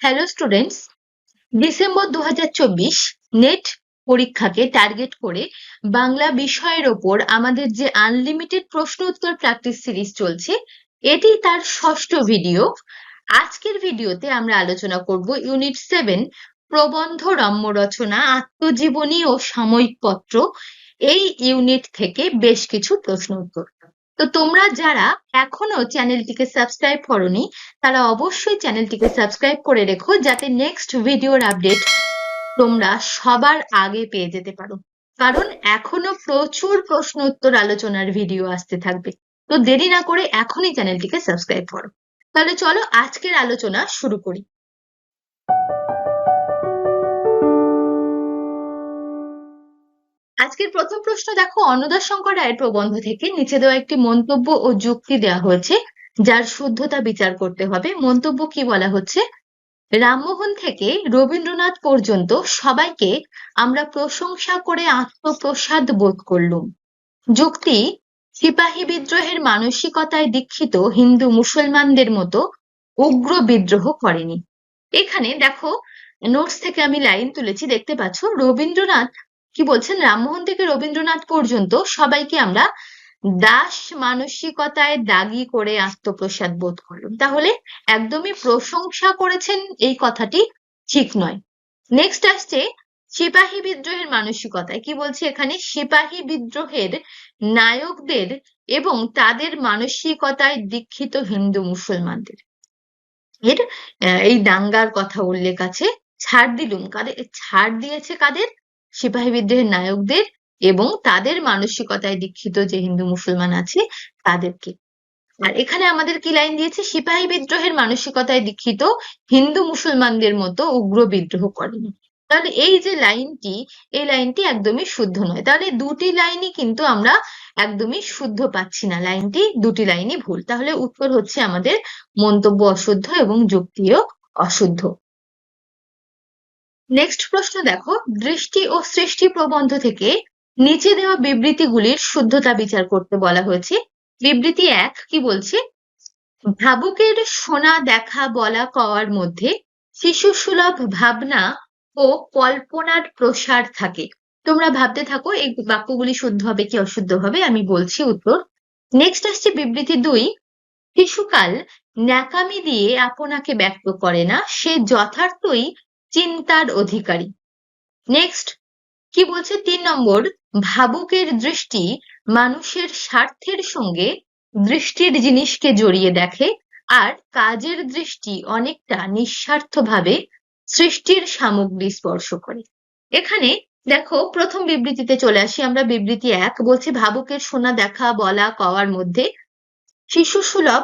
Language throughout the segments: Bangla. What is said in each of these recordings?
হ্যালো স্টুডেন্টস ডিসেম্বর দুহাজার চব্বিশ নেট পরীক্ষাকে টার্গেট করে বাংলা বিষয়ের ওপর আমাদের যে আনলিমিটেড প্রশ্ন উত্তর প্র্যাকটিস সিরিজ চলছে, এটি তার ষষ্ঠ ভিডিও আজকের ভিডিওতে আমরা আলোচনা করব ইউনিট সেভেন প্রবন্ধ রম্য রচনা আত্মজীবনী ও সাময়িক পত্র। এই ইউনিট থেকে বেশ কিছু প্রশ্ন উত্তর। তো তোমরা যারা এখনও চ্যানেলটিকে সাবস্ক্রাইব করনি, তারা অবশ্যই চ্যানেলটিকে সাবস্ক্রাইব করে রেখো যাতে নেক্সট ভিডিওর আপডেট তোমরা সবার আগে পেয়ে যেতে পারো। কারণ এখনও প্রচুর প্রশ্ন উত্তর আলোচনার ভিডিও আসতে থাকবে। তো দেরি না করে এখনই চ্যানেলটিকে সাবস্ক্রাইব করো। তাহলে চলো আজকের আলোচনা শুরু করি। আজকের প্রথম প্রশ্ন দেখো অন্নদা শঙ্কর রায়ের প্রবন্ধ থেকে নিচে দেওয়া একটি মন্তব্য ও যুক্তি দেওয়া হয়েছে, যার শুদ্ধতা বিচার করতে হবে। মন্তব্য কি বলা হচ্ছে? রামমোহন থেকে রবীন্দ্রনাথ পর্যন্ত সবাইকে আমরা প্রশংসা করে আত্মপ্রসাদ বোধ করলুম। যুক্তি, সিপাহী বিদ্রোহের মানসিকতায় দীক্ষিত হিন্দু মুসলমানদের মতো উগ্র বিদ্রোহ করেনি। এখানে দেখো নোটস থেকে আমি লাইন তুলেছি, দেখতে পাচ্ছ? রবীন্দ্রনাথ কি বলছেন? রামমোহন থেকে রবীন্দ্রনাথ পর্যন্ত সবাইকে আমরা দাস মানসিকতায় দাগি করে আত্মপ্রসাদ বোধ করলাম। তাহলে একদমই প্রশংসা করেছেন এই কথাটি ঠিক নয়। নেক্সট আসছে সিপাহী বিদ্রোহের মানসিকতায় কি বলছে এখানে? সিপাহী বিদ্রোহের নায়কদের এবং তাদের মানসিকতায় দীক্ষিত হিন্দু মুসলমানদের। এর এই দাঙ্গার কথা উল্লেখ আছে। ছাড় দিলুম। কাদের, ছাড় দিয়েছে কাদের? সিপাহী বিদ্রোহের নায়কদের এবং তাদের মানসিকতায় দীক্ষিত যে হিন্দু মুসলমান আছে, তাদেরকে। আর এখানে আমাদের কি লাইন দিয়েছে? সিপাহী বিদ্রোহের মানসিকতায় দীক্ষিত হিন্দু মুসলমানদের মতো উগ্র বিদ্রোহ করেনি তাহলে এই যে লাইনটি এই লাইনটি একদমই শুদ্ধ নয়। তাহলে দুটি লাইনই কিন্তু আমরা একদমই শুদ্ধ পাচ্ছি না। লাইনটি দুটি লাইনই ভুল। তাহলে উত্তর হচ্ছে আমাদের মন্তব্য অশুদ্ধ এবং যুক্তিও অশুদ্ধ। নেক্সট প্রশ্ন দেখো, দৃষ্টি ও সৃষ্টি প্রবন্ধ থেকে নিচে দেওয়া বিবৃতিগুলির শুদ্ধতা বিচার করতে বলা হয়েছে। বিবৃতি এক, কি বলছে? ভাবুকের শোনা দেখা বলা কওয়ার মধ্যে শিশু সুলভ ভাবনা ও কল্পনার প্রসার থাকে। তোমরা ভাবতে থাকো, এই বাক্যগুলি শুদ্ধ হবে কি অশুদ্ধ হবে, আমি বলছি উত্তর। নেক্সট আসছে বিবৃতি দুই, শিশুকাল ন্যাকামি দিয়ে আপনাকে ব্যক্ত করে না, সে যথার্থই চিন্তার অধিকারী। নেক্সট কি বলছে? তিন নম্বর, ভাবুকের দৃষ্টি মানুষের স্বার্থের সঙ্গে দৃষ্টির জিনিসকে জড়িয়ে দেখে আর কাজের দৃষ্টি অনেকটা নিঃস্বার্থভাবে সৃষ্টির সামগ্রী স্পর্শ করে। এখানে দেখো, প্রথম বিবৃতিতে চলে আসি আমরা। বিবৃতি এক বলছি, ভাবুকের শোনা দেখা, বলা, কওয়ার মধ্যে শিশু সুলভ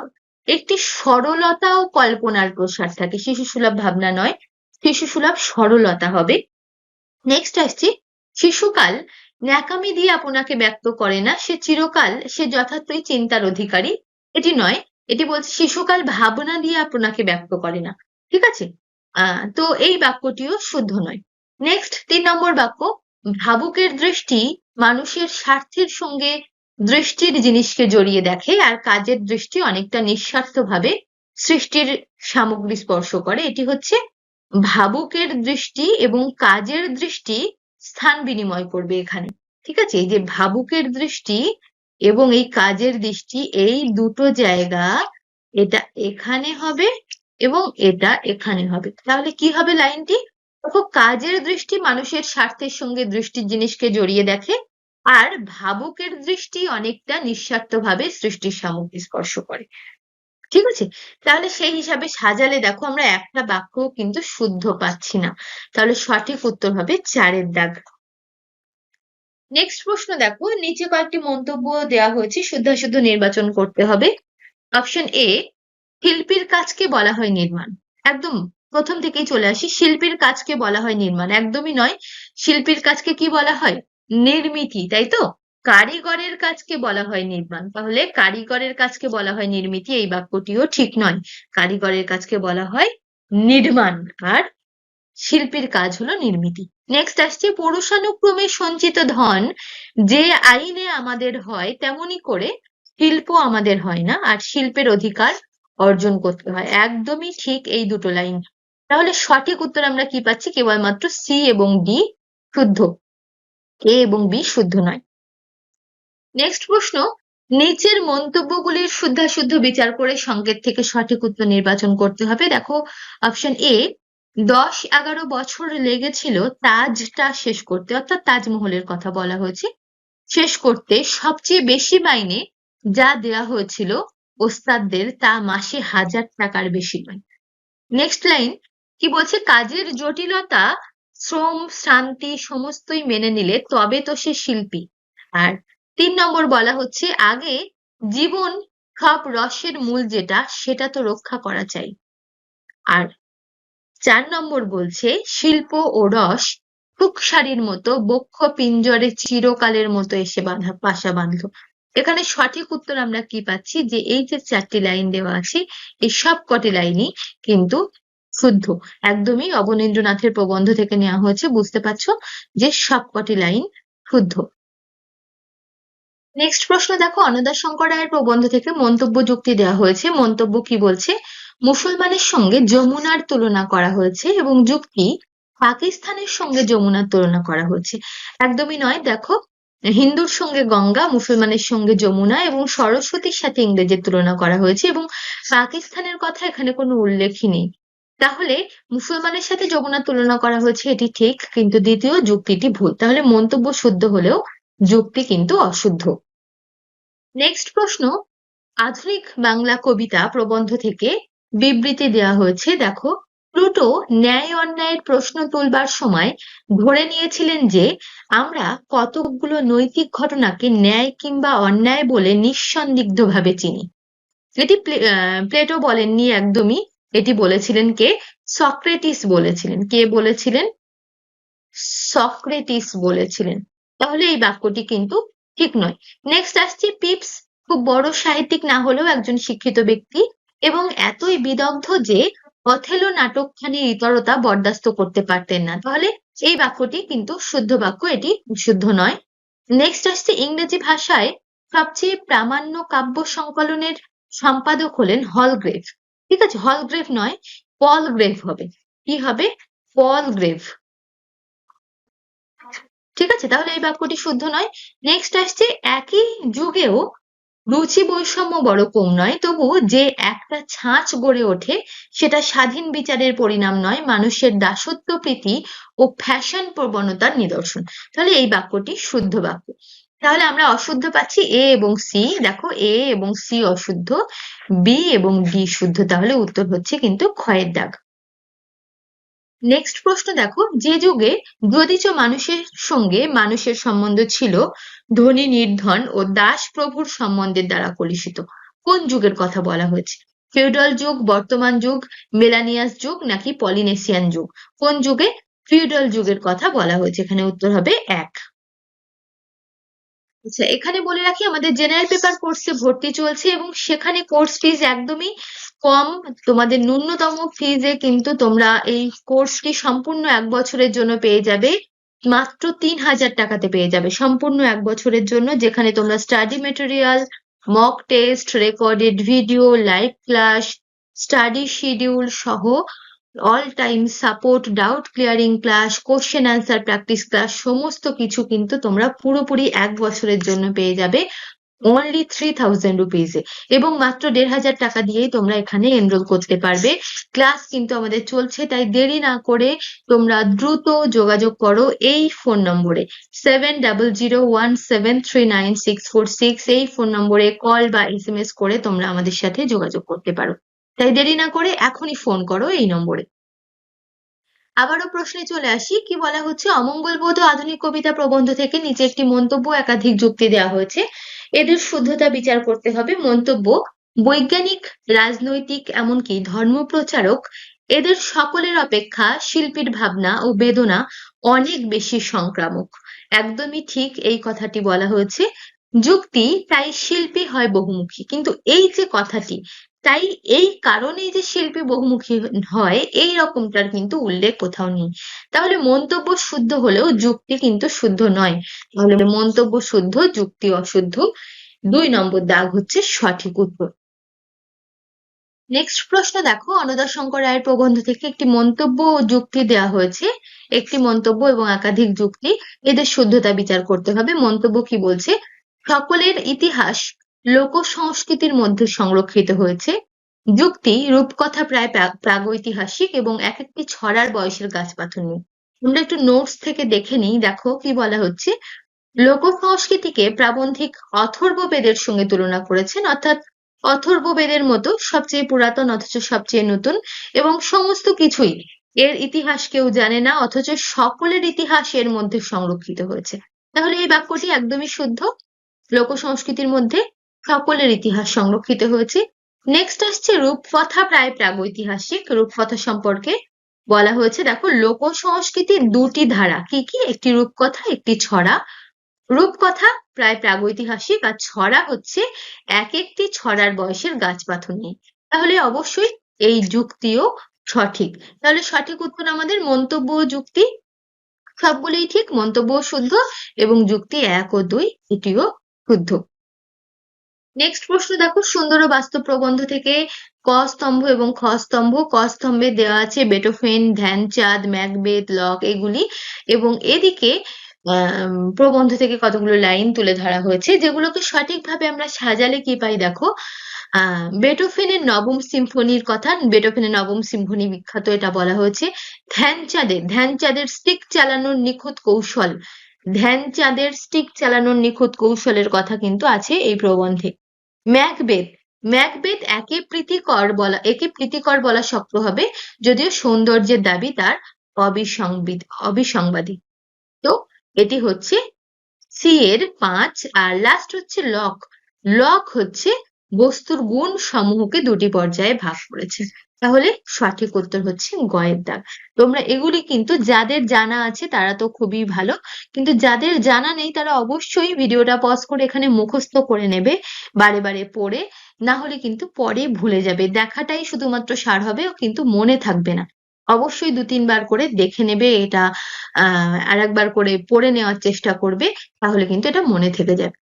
একটি সরলতা ও কল্পনার প্রসার থাকে। শিশু সুলভ ভাবনা নয় শিশু সুলভ সরলতা হবে। নেক্সট আসছি। শিশুকাল ন্যাকামি দিয়ে আপনাকে ব্যক্ত করে না, সে চিরকাল সে যথার্থই চিন্তার অধিকারী। এটি নয়, এটি বলছে শিশুকাল ভাবনা দিয়ে আপনাকে ব্যক্ত করে না। ঠিক আছে? তো এই বাক্যটিও শুদ্ধ নয়। নেক্সট তিন নম্বর বাক্য, ভাবুকের দৃষ্টি মানুষের স্বার্থের সঙ্গে দৃষ্টির জিনিসকে জড়িয়ে দেখে, আর কাজের দৃষ্টি অনেকটা নিঃস্বার্থভাবে সৃষ্টির সামগ্রী স্পর্শ করে। এটি হচ্ছে ভাবুকের দৃষ্টি এবং কাজের দৃষ্টি স্থান বিনিময় করবে এখানে। ঠিক আছে? এই যে ভাবুকের দৃষ্টি এবং এই কাজের দৃষ্টি, এই দুটো জায়গা, এটা এখানে হবে এবং এটা এখানে হবে। তাহলে কি হবে লাইনটি? দেখো, কাজের দৃষ্টি মানুষের স্বার্থের সঙ্গে দৃষ্টির জিনিসকে জড়িয়ে দেখে, আর ভাবুকের দৃষ্টি অনেকটা নিঃস্বার্থভাবে সৃষ্টির সামগ্রী স্পর্শ করে। ঠিক আছে? তাহলে সেই হিসাবে সাজালে দেখো আমরা একটা বাক্য কিন্তু শুদ্ধ পাচ্ছি না। তাহলে সঠিক উত্তর হবে চারের দাগ। নেক্সট প্রশ্ন দেখো, নিচে কয়েকটি মন্তব্য দেওয়া হয়েছে শুদ্ধাশুদ্ধ নির্বাচন করতে হবে। অপশন এ শিল্পীর কাজকে বলা হয় নির্মাণ। একদম প্রথম থেকেই চলে আসি, শিল্পীর কাজকে বলা হয় নির্মাণ। একদমই নয়, শিল্পীর কাজকে কি বলা হয়? নির্মিতি, তাই তো? কারিগরের কাজকে বলা হয় নির্মাণ। তাহলে কারিগরের কাজকে বলা হয় নির্মিতি, এই বাক্যটিও ঠিক নয়। কারিগরের কাজকে বলা হয় নির্মাণ, আর শিল্পীর কাজ হলো নির্মিতি। নেক্সট আসছে, পুরুষানুক্রমে সঞ্চিত ধন, যে আইনে আমাদের হয় তেমনি করে শিল্প আমাদের হয় না, আর শিল্পের অধিকার অর্জন করতে হয়। একদমই ঠিক এই দুটো লাইন। তাহলে সঠিক উত্তর আমরা কি পাচ্ছি? কেবলমাত্র সি এবং ডি শুদ্ধ। এ এবং বি শুদ্ধ নয়। নেক্সট প্রশ্ন, নিচের মন্তব্যগুলির শুদ্ধাশুদ্ধ বিচার করে সংকেত থেকে সঠিক উত্তর নির্বাচন করতে হবে। দেখো অপশন এ দশ এগারো বছর লেগেছিল, তাজটা শেষ করতে, অর্থাৎ তাজমহলের কথা বলা হয়েছে। শেষ করতে সবচেয়ে বেশি মাইনে যা দেয়া হয়েছিল ওস্তাদদের, তা মাসে হাজার টাকার বেশি নয়। নেক্সট লাইন কি বলছে? কাজের জটিলতা, শ্রম শান্তি সমস্তই মেনে নিলে তবে তো সে শিল্পী। আর তিন নম্বর বলা হচ্ছে, আগে জীবন সব রসের মূল যেটা, সেটা তো রক্ষা করা চাই। আর চার নম্বর বলছে, শিল্প ও রস টুকসারির মতো বক্ষ পিঞ্জরে চিরকালের মতো এসে বাঁধা পাশা বাঁধল। এখানে সঠিক উত্তর আমরা কি পাচ্ছি? যে এই যে চারটি লাইন দেওয়া আছে, এই সব কটি লাইনই কিন্তু শুদ্ধ। একদমই অবনীন্দ্রনাথের প্রবন্ধ থেকে নেওয়া হয়েছে, বুঝতে পারছ? যে সব কটি লাইন শুদ্ধ। নেক্সট প্রশ্ন, দেখো অন্নদাস শঙ্কর রায়ের প্রবন্ধ থেকে মন্তব্য যুক্তি দেওয়া হয়েছে। মন্তব্য কি বলছে? মুসলমানের সঙ্গে যমুনার তুলনা করা হয়েছে এবং যুক্তি পাকিস্তানের সঙ্গে যমুনার তুলনা করা হয়েছে। একদমই নয়, দেখো, হিন্দুর সঙ্গে গঙ্গা, মুসলমানের সঙ্গে যমুনা এবং সরস্বতীর সাথে ইংরেজের তুলনা করা হয়েছে এবং পাকিস্তানের কথা এখানে কোনো উল্লেখই নেই। তাহলে মুসলমানের সাথে যমুনার তুলনা করা হয়েছে, এটি ঠিক, কিন্তু দ্বিতীয় যুক্তিটি ভুল। তাহলে মন্তব্য শুদ্ধ হলেও যুক্তি কিন্তু অশুদ্ধ। নেক্সট প্রশ্ন, আধুনিক বাংলা কবিতা প্রবন্ধ থেকে বিবৃতি দেওয়া হয়েছে। দেখো, প্লুটো ন্যায় অন্যায়ের প্রশ্ন তুলবার সময় ধরে নিয়েছিলেন যে, আমরা কতকগুলো নৈতিক ঘটনাকে ন্যায় কিংবা অন্যায় বলে নিঃসন্দিগ্ধভাবে চিনি। এটি প্লেটো বলেননি একদমই। এটি বলেছিলেন কে? সক্রেটিস বলেছিলেন। কে বলেছিলেন? সক্রেটিস বলেছিলেন। তাহলে এই বাক্যটি কিন্তু ঠিক নয়। নেক্সট আসছে পিপস খুব বড় সাহিত্যিক না হলেও একজন শিক্ষিত ব্যক্তি এবং এতই বিদগ্ধ যে অথেলো নাটকখানির ইতরতা বরদাস্ত করতে পারতেন না। তাহলে এই বাক্যটি কিন্তু শুদ্ধ বাক্য, এটি শুদ্ধ নয়। নেক্সট আসছে ইংরেজি ভাষায় সবচেয়ে প্রামাণ্য কাব্য সংকলনের সম্পাদক হলেন হলগ্রেভ ঠিক আছে হলগ্রেভ নয় পলগ্রেভ হবে। কি হবে? পলগ্রেভ ঠিক আছে? তাহলে এই বাক্যটি শুদ্ধ নয়। নেক্সট আসছে, একই যুগেও রুচি বৈষম্য বড় কম নয়, তবু যে একটা ছাঁচ গড়ে ওঠে, সেটা স্বাধীন বিচারের পরিণাম নয়, মানুষের দাসত্ব, প্রীতি ও ফ্যাশন প্রবণতার নিদর্শন। তাহলে এই বাক্যটি শুদ্ধ বাক্য। তাহলে আমরা অশুদ্ধ পাচ্ছি এ এবং সি দেখো এ এবং সি অশুদ্ধ বি এবং ডি শুদ্ধ। তাহলে উত্তর হচ্ছে কিন্তু ক্ষয়ের দাগ। নেক্সট প্রশ্ন দেখো, যে যুগে যদিচ মানুষের সঙ্গে মানুষের সম্বন্ধ ছিল ধনী নির্ধন ও দাস প্রভুর সম্বন্ধের দ্বারা কলুষিত। কোন যুগের কথা বলা হয়েছে? ফিউডাল যুগ, বর্তমান যুগ, মেলানিয়াস যুগ নাকি পলিনেশিয়ান যুগ? কোন যুগে? ফিউডাল যুগের কথা বলা হয়েছে, এখানে উত্তর হবে এক। আচ্ছা এখানে বলে রাখি, আমাদের জেনারেল পেপার কোর্সে ভর্তি চলছে এবং সেখানে কোর্স ফিজ একদমই কম, তোমাদের ন্যূনতম ফিজে কিন্তু তোমরা এই কোর্সটি সম্পূর্ণ এক বছরের জন্য পেয়ে যাবে। মাত্র তিন হাজার টাকাতে পেয়ে যাবে সম্পূর্ণ এক বছরের জন্য, যেখানে তোমরা study material mock test recorded video live class study schedule সহ all time support doubt clearing class question answer practice class সমস্ত কিছু কিন্তু তোমরা পুরোপুরি এক বছরের জন্য পেয়ে যাবে। অনলি থ্রি থাউজেন্ড রুপিজে এবং মাত্র দেড় হাজার টাকা দিয়েই তোমরা এখানে এনরোল করতে পারবে। ক্লাস কিন্তু আমাদের চলছে, তাই দেরি না করে তোমরা দ্রুত যোগাযোগ করো এই ফোন নম্বরে। Seven double zero one seven three nine six four six এই ফোন নম্বরে কল বা এস এম এস করে তোমরা আমাদের সাথে যোগাযোগ করতে পারো। তাই দেরি না করে এখনই ফোন করো এই নম্বরে। আবারও প্রশ্নে চলে আসি, কি বলা হচ্ছে? অমঙ্গলবোধ আধুনিক কবিতা প্রবন্ধ থেকে নিচে একটি মন্তব্য একাধিক যুক্তি দেওয়া হয়েছে। এদের শুদ্ধতা বিচার করতে হবে। মন্তব্য, বৈজ্ঞানিক, রাজনৈতিক, এমনকি ধর্মপ্রচারক, এদের সকলের অপেক্ষা শিল্পীর ভাবনা ও বেদনা অনেক বেশি সংক্রামক। একদমই ঠিক এই কথাটি বলা হয়েছে। যুক্তি তাই শিল্পী হয় বহুমুখী। কিন্তু এই যে কথাটি তাই এই কারণেই যে শিল্পী বহুমুখী হয়, এই রকমটার কিন্তু উল্লেখ কোথাও নেই। তাহলে মন্তব্য শুদ্ধ হলেও যুক্তি কিন্তু শুদ্ধ নয়। তাহলে মন্তব্য শুদ্ধ, যুক্তি অশুদ্ধ। দুই নম্বর দাগ হচ্ছে সঠিক উত্তর। নেক্সট প্রশ্ন দেখো অনদাশঙ্কর রায়ের প্রবন্ধ থেকে একটি মন্তব্য ও যুক্তি দেওয়া হয়েছে। একটি মন্তব্য এবং একাধিক যুক্তি। এদের শুদ্ধতা বিচার করতে হবে। মন্তব্য কি বলছে? সকলের ইতিহাস লোক সংস্কৃতির মধ্যে সংরক্ষিত হয়েছে। যুক্তি, রূপকথা প্রায় প্রা- প্রাগৈতিহাসিক এবং এক একটি ছড়ার বয়সের গাছপাথর নিয়ে। আমরা একটু নোটস থেকে দেখে নিই, দেখো কি বলা হচ্ছে। লোক সংস্কৃতিকে প্রাবন্ধিক অথর্ব বেদের সঙ্গে তুলনা করেছেন, অর্থাৎ অথর্ব বেদের মতো সবচেয়ে পুরাতন অথচ সবচেয়ে নতুন এবং সমস্ত কিছুই এর ইতিহাস কেউ জানে না, অথচ সকলের ইতিহাস এর মধ্যে সংরক্ষিত হয়েছে। তাহলে এই বাক্যটি একদমই শুদ্ধ। লোক সংস্কৃতির মধ্যে সকলের ইতিহাস সংরক্ষিত হয়েছে। নেক্সট আসছে রূপকথা, প্রায় প্রাগৈতিহাসিক রূপকথা সম্পর্কে। বলা হয়েছে, দেখো, লোক সংস্কৃতির দুটি ধারা। কি কি? একটি রূপকথা, একটি ছড়া। রূপকথা, প্রায় প্রাগৈতিহাসিক, আর ছড়া হচ্ছে এক একটি ছড়ার বয়সের গাছপাথর নিয়ে তাহলে অবশ্যই এই যুক্তিও সঠিক। তাহলে সঠিক উত্তর আমাদের মন্তব্য যুক্তি। সবগুলোই ঠিক, মন্তব্য শুদ্ধ, এবং যুক্তি এক ও দুই, এটিও শুদ্ধ। নেক্সট প্রশ্ন, দেখো, সুন্দর ও বাস্তব প্রবন্ধ থেকে ক স্তম্ভ এবং খ স্তম্ভ। ক স্তম্ভে দেওয়া আছে বেটোফেন ধ্যানচাঁদ ম্যাকবেথ লক এগুলি। এবং এদিকে প্রবন্ধ থেকে কতগুলো লাইন তুলে ধরা হয়েছে, যেগুলোকে সঠিকভাবে আমরা সাজালে কি পাই, দেখো? বেটোফেনের নবম সিম্ফনির কথা বেটোফেনের নবম সিম্ফনি বিখ্যাত, এটা বলা হয়েছে ধ্যানচাঁদের ধ্যানচাঁদের স্টিক চালানোর নিখুঁত কৌশল। ধ্যানচাঁদের স্টিক চালানোর নিখুঁত কৌশলের কথা কিন্তু আছে এই প্রবন্ধে। ম্যাকবেথ। ম্যাকবেথ একে প্রীতিকর বলা, একে প্রীতিকর বলা শক্ত হবে, যদিও সৌন্দর্যের দাবি তার অবিসংবিদ, অবিসংবাদী। তো এটি হচ্ছে সি এর পাঁচ, আর লাস্ট হচ্ছে লক। লক হচ্ছে বস্তুর গুণ সমূহকে দুটি পর্যায়ে ভাগ করেছে। তাহলে সঠিক উত্তর হচ্ছে গয়ের দাগ। তোমরা এগুলি কিন্তু যাদের জানা আছে তারা তো খুবই ভালো, কিন্তু যাদের জানা নেই তারা অবশ্যই ভিডিওটা পজ করে এখানে মুখস্থ করে নেবে, বারে বারে পড়ে, না হলে কিন্তু পরে ভুলে যাবে। দেখাটাই শুধুমাত্র সার হবে, ও কিন্তু মনে থাকবে না। অবশ্যই দু তিনবার করে দেখে নেবে এটা, আহ আর একবার করে পড়ে নেওয়ার চেষ্টা করবে, তাহলে কিন্তু এটা মনে থেকে যাবে।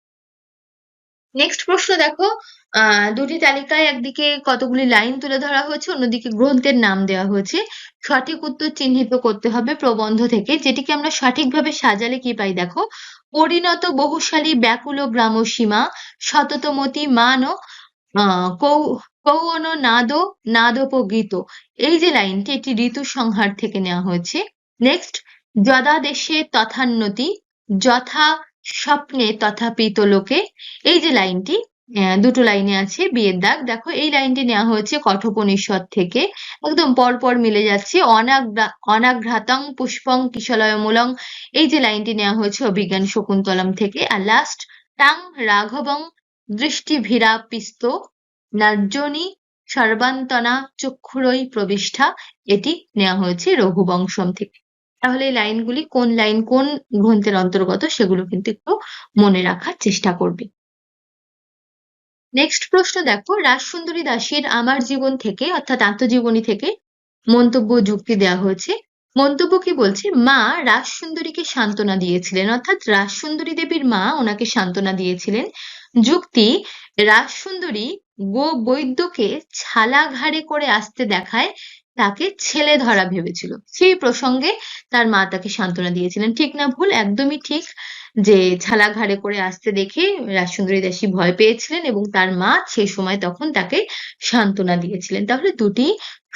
নেক্সট প্রশ্ন দেখো, আহ, দুটি তালিকায় একদিকে কতগুলি লাইন তুলে ধরা হয়েছে, অন্যদিকে গ্রন্থের নাম দেওয়া হয়েছে। সঠিক উত্তর চিহ্নিত করতে হবে প্রবন্ধ থেকে, যেটিকে আমরা সঠিকভাবে সাজালে কি পাই দেখো? পরিণত বহুশালী ব্যাকুল গ্রাম সীমা, সততমতি মান ও কৌ, কৌন নাদ নাদোপগীত এই যে লাইনটি এটি ঋতু সংহার থেকে নেওয়া হয়েছে। নেক্সট যদাদেশে তথান্নতি, যথা স্বপ্নে তথা পিতলোকে এই যে লাইনটি দুটো লাইনে আছে, বিয়ের দাগ। দেখো, এই লাইনটি নেওয়া হয়েছে কঠোপনিষদ থেকে। একদম পরপর মিলে যাচ্ছে। অনাগ্রা, অনাঘ্রাতং পুষ্পং কিশলয়মূলং। এই যে লাইনটি নেওয়া হয়েছে অভিজ্ঞান শকুন্তলম থেকে। আর লাস্ট টাং রাঘবং দৃষ্টি দৃষ্টিভীরা পিস্ত নার্জনী সর্বান্তনা চক্ষুরই প্রবিষ্ঠা। এটি নেওয়া হয়েছে রঘুবংশম থেকে। তাহলে এই লাইনগুলি কোন লাইন কোন গ্রন্থের অন্তর্গত সেগুলো কিন্তু একটু মনে রাখার চেষ্টা করবে। নেক্সট প্রশ্ন দেখো, রাজসুন্দরী দাসীর আমার জীবন থেকে, অর্থাৎ আত্মজীবনী থেকে মন্তব্য যুক্তি দেওয়া হয়েছে। মন্তব্য কি বলছে? মা রাজসুন্দরীকে সান্ত্বনা দিয়েছিলেন, অর্থাৎ রাজসুন্দরী দেবীর মা ওনাকে সান্ত্বনা দিয়েছিলেন। যুক্তি, রাজসুন্দরী গো বৈদ্যকে ছালা ঘাড়ে করে আসতে দেখায় তাকে ছেলে ধরা ভেবেছিল। সেই প্রসঙ্গে তার মা তাকে সান্ত্বনা দিয়েছিলেন, ঠিক না ভুল, একদমই ঠিক যে ছালা ঘাড়ে করে আসতে দেখে রাজসুন্দরী দাসী ভয় পেয়েছিলেন এবং তার মা সেই সময় তখন তাকে সান্ত্বনা দিয়েছিলেন। তাহলে দুটি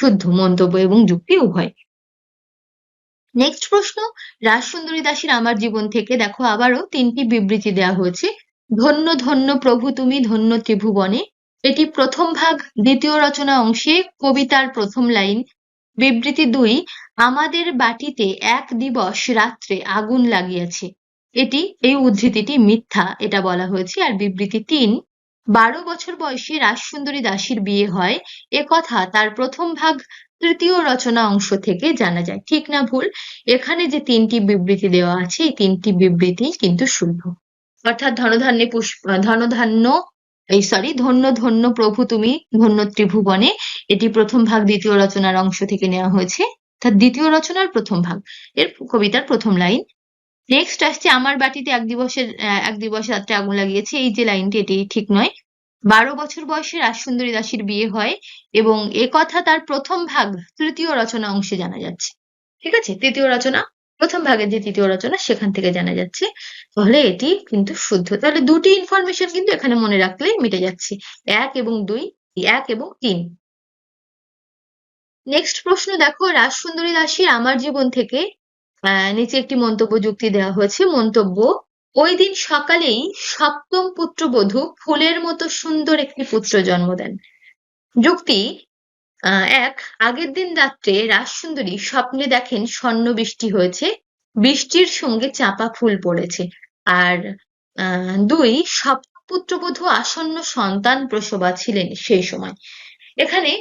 শুদ্ধ মন্তব্য এবং যুক্তি উভয়। নেক্সট প্রশ্ন, রাজসুন্দরী দাসীর আমার জীবন থেকে দেখো আবারও তিনটি বিবৃতি দেওয়া হয়েছে। ধন্য ধন্য প্রভু তুমি, ধন্য ত্রিভুবনে এটি প্রথম ভাগ, দ্বিতীয় রচনা অংশে কবিতার প্রথম লাইন। বিবৃতি দুই, আমাদের বাটিতে এক দিবস রাত্রে আগুন লাগিয়াছে। এটি, এই উদ্ধৃতিটি মিথ্যা, এটা বলা হয়েছে। আর বিবৃতি তিন, বারো বছর বয়সে রাজসুন্দরী দাসীর বিয়ে হয়। এ কথা তার প্রথম ভাগ, তৃতীয় রচনা অংশ থেকে জানা যায়। ঠিক না ভুল? এখানে যে তিনটি বিবৃতি দেওয়া আছে, এই তিনটি বিবৃতি কিন্তু শুদ্ধ অর্থাৎ ধনধান্যে পুষ্প, ধনধান্য এই সরি ধন্য ধন্য প্রভু তুমি, ধন্য ত্রিভুবনে। এটি প্রথম ভাগ দ্বিতীয় রচনার অংশ থেকে নেওয়া হয়েছে। অর্থাৎ দ্বিতীয় রচনার প্রথম ভাগ। এর কবিতার প্রথম লাইন। নেক্সট আসছে, আমার বাটিতে এক দিবসের এক দিবস রাত্রে আগুন লাগিয়েছে। এই যে লাইনটি, এটি ঠিক নয়। বারো বছর বয়সে রাজসুন্দরী দাসীর বিয়ে হয় এবং এ কথা তার প্রথম ভাগ তৃতীয় রচনা অংশে জানা যাচ্ছে। ঠিক আছে? তৃতীয় রচনা। প্রথম ভাগের যে তৃতীয় রচনা, সেখান থেকে জানা যাচ্ছে। তাহলে এটি কিন্তু শুদ্ধ। তাহলে দুটি ইনফরমেশন কিন্তু এখানে মনে রাখলে মিটে যাচ্ছে। এক এবং দুই, এক এবং তিন। নেক্সট প্রশ্ন, দেখো, রাজসুন্দরী দাসীর আমার জীবন থেকে নিচে একটি মন্তব্য যুক্তি দেওয়া হয়েছে। মন্তব্য, ওই দিন সকালেই সপ্তম পুত্রবধূ ফুলের মতো সুন্দর একটি পুত্র জন্ম দেন। যুক্তি এক, আগের দিন রাত্রে রাজসুন্দরী স্বপ্নে দেখেন স্বর্ণ বৃষ্টি হয়েছে, বৃষ্টির সঙ্গে চাপা ফুল পড়েছে। আর দুই পুত্রবধূ আসন্ন সন্তান প্রসবা ছিলেন সেই সময়। এখানে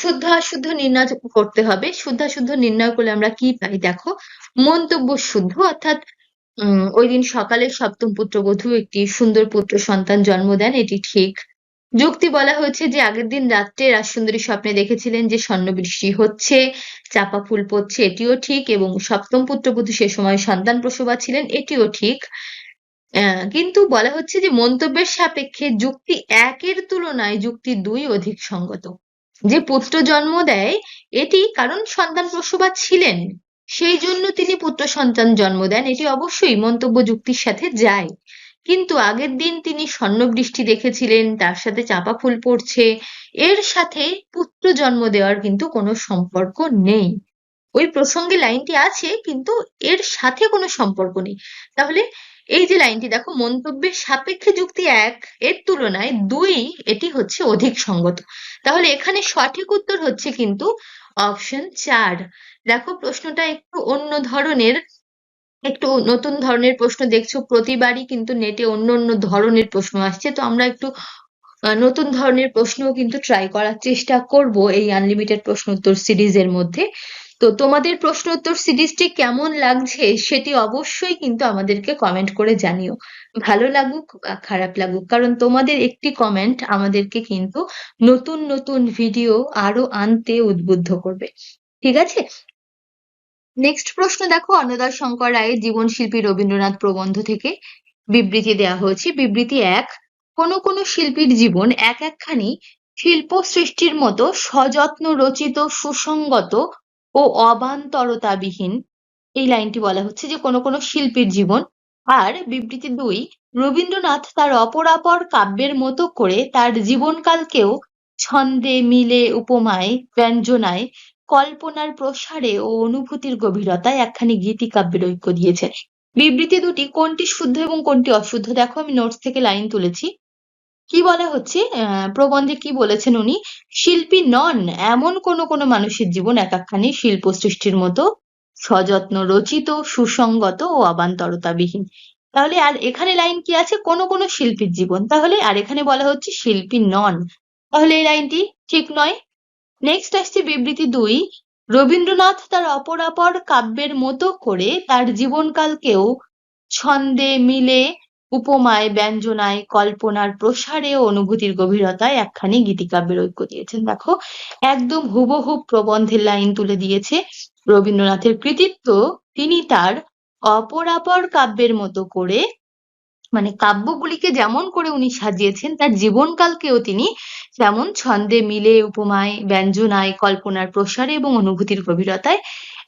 শুদ্ধ অশুদ্ধ নির্ণয় করতে হবে। শুদ্ধ অশুদ্ধ নির্ণয় করলে আমরা কি পাই? দেখো, মন্তব্য শুদ্ধ, অর্থাৎ ওই দিন সকালে সপ্তম পুত্রবধূ একটি সুন্দর পুত্র সন্তান জন্ম দেন, এটি ঠিক যুক্তি বলা হয়েছে যে আগের দিন রাত্রে রাজসুন্দরী স্বপ্নে দেখেছিলেন যে স্বর্ণ বৃষ্টি হচ্ছে, চাপা ফুল পড়ছে, এটিও ঠিক এবং সপ্তম পুত্রবধূ সে সময় সন্তান প্রসবা ছিলেন, এটিও ঠিক। কিন্তু বলা হচ্ছে যে মন্তব্যের সাপেক্ষে যুক্তি একের তুলনায় যুক্তি দুই অধিক সঙ্গত। যে পুত্র জন্ম দেয়, এটি কারণ সন্তান প্রসবা ছিলেন, সেই জন্য তিনি পুত্র সন্তান জন্ম দেন, এটি অবশ্যই মন্তব্য যুক্তির সাথে যায়। কিন্তু আগের দিন তিনি স্বর্ণবৃষ্টি দেখেছিলেন, তার সাথে চাঁপা ফুল পড়ছে। এর সাথে পুত্র জন্ম দেওয়ার কিন্তু কোনো সম্পর্ক নেই। ওই প্রসঙ্গে লাইনটি আছে, কিন্তু এর সাথে কোনো সম্পর্ক নেই। তাহলে এই যে লাইনটি, দেখো, মন্তব্যের সাপেক্ষে যুক্তি এক, এর তুলনায় দুই, এটি হচ্ছে অধিক সঙ্গত। তাহলে এখানে সঠিক উত্তর হচ্ছে কিন্তু অপশন চার। দেখো, প্রশ্নটা একটু অন্য ধরনের। একটু নতুন ধরনের প্রশ্ন দেখছ, প্রতিবারই কিন্তু নেটে অন্য অন্য ধরনের প্রশ্ন আসছে। তো আমরা একটু নতুন ধরনের প্রশ্নও কিন্তু ট্রাই করার চেষ্টা করব এই আনলিমিটেড প্রশ্ন উত্তর সিরিজের মধ্যে। তো তোমাদের প্রশ্ন উত্তর সিরিজটি কেমন লাগছে সেটি অবশ্যই কিন্তু আমাদেরকে কমেন্ট করে জানিও। ভালো লাগুক বা খারাপ লাগুক, কারণ তোমাদের একটি কমেন্ট আমাদেরকে কিন্তু নতুন নতুন ভিডিও আরও আনতে উদ্বুদ্ধ করবে। ঠিক আছে? নেক্সট প্রশ্ন দেখো অন্নদাস শঙ্কর রায়ের জীবনশিল্পী রবীন্দ্রনাথ প্রবন্ধ থেকে বিবৃতি দেওয়া হয়েছে। বিবৃতি এক, কোনো কোনো শিল্পীর জীবন এক একখানি শিল্প সৃষ্টির মতো সযত্ন রচিত, সুসংগত ও অবান্তরতাবিহীন। এই লাইনটি বলা হচ্ছে যে কোনো কোনো শিল্পীর জীবন। আর বিবৃতি দুই, রবীন্দ্রনাথ তার অপরাপর কাব্যের মতো করে তার জীবনকালকেও ছন্দে, মিলে, উপমায়, ব্যঞ্জনায় কল্পনার প্রসারে ও অনুভূতির গভীরতায় একখানি গীতিকাব্যের ঐক্য দিয়েছে। বিবৃতি দুটি, কোনটি শুদ্ধ এবং কোনটি অশুদ্ধ? দেখো, আমি নোটস থেকে লাইন তুলেছি। কি বলা হচ্ছে? প্রবন্ধে কি বলেছেন উনি? শিল্পী নন, এমন কোন কোন মানুষের জীবন এক একখানি শিল্প সৃষ্টির মতো সযত্ন রচিত, সুসংগত ও অবান্তরতাবিহীন তাহলে আর এখানে লাইন কি আছে? কোনো কোনো শিল্পীর জীবন। তাহলে আর এখানে বলা হচ্ছে শিল্পী নন। তাহলে এই লাইনটি ঠিক নয়? নেক্সট আসছে বিবৃতি দুই। রবীন্দ্রনাথ তার অপরাপর কাব্যের মতো করে তার জীবনকালকেও ছন্দে মিলে উপমায়, ব্যঞ্জনায়, কল্পনার প্রসারে অনুভূতির গভীরতায় একখানি গীতিকাব্যের ঐক্য দিয়েছেন। দেখো, একদম হুবহু প্রবন্ধের লাইন তুলে দিয়েছে রবীন্দ্রনাথের কৃতিত্ব। তিনি তার অপরাপর কাব্যের মতো করে মানে কাব্যগুলিকে যেমন করে উনি সাজিয়েছেন, তার জীবনকালকেও তিনি তেমন ছন্দে মিলে উপমায়, ব্যঞ্জনায়, কল্পনার প্রসারে এবং অনুভূতির গভীরতায়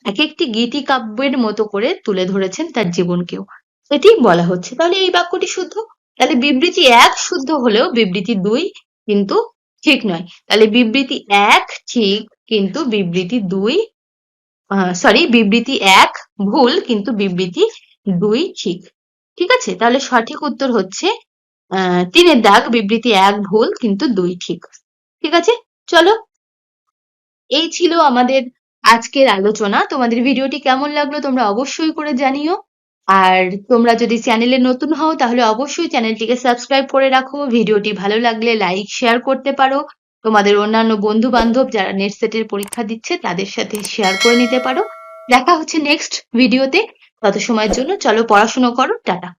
এক একটি গীতি কাব্যের মতো করে তুলে ধরেছেন তার জীবনকেও। এটি বলা হচ্ছে। তাহলে এই বাক্যটি শুদ্ধ? তাহলে বিবৃতি এক শুদ্ধ হলেও বিবৃতি দুই কিন্তু ঠিক নয়। তাহলে বিবৃতি এক ঠিক কিন্তু বিবৃতি দুই সরি বিবৃতি এক ভুল কিন্তু বিবৃতি দুই ঠিক। ঠিক আছে? তাহলে সঠিক উত্তর হচ্ছে তিনের দাগ, বিবৃতি এক, ভুল, কিন্তু দুই ঠিক। ঠিক আছে? চলো। এই ছিল আমাদের আজকের আলোচনা। তোমাদের ভিডিওটি কেমন লাগল তোমরা অবশ্যই করে জানিও। আর তোমরা যদি চ্যানেলে নতুন হও, তাহলে অবশ্যই চ্যানেলটিকে সাবস্ক্রাইব করে রাখো। ভিডিওটি ভালো লাগলে লাইক, শেয়ার করতে পারো। তোমাদের অন্যান্য বন্ধু বান্ধব যারা নেট সেটের পরীক্ষা দিচ্ছে, তাদের সাথে শেয়ার করে নিতে পারো। দেখা হচ্ছে নেক্সট ভিডিওতে। তত সময়ের জন্য চলো পড়াশোনা করো। টাটা।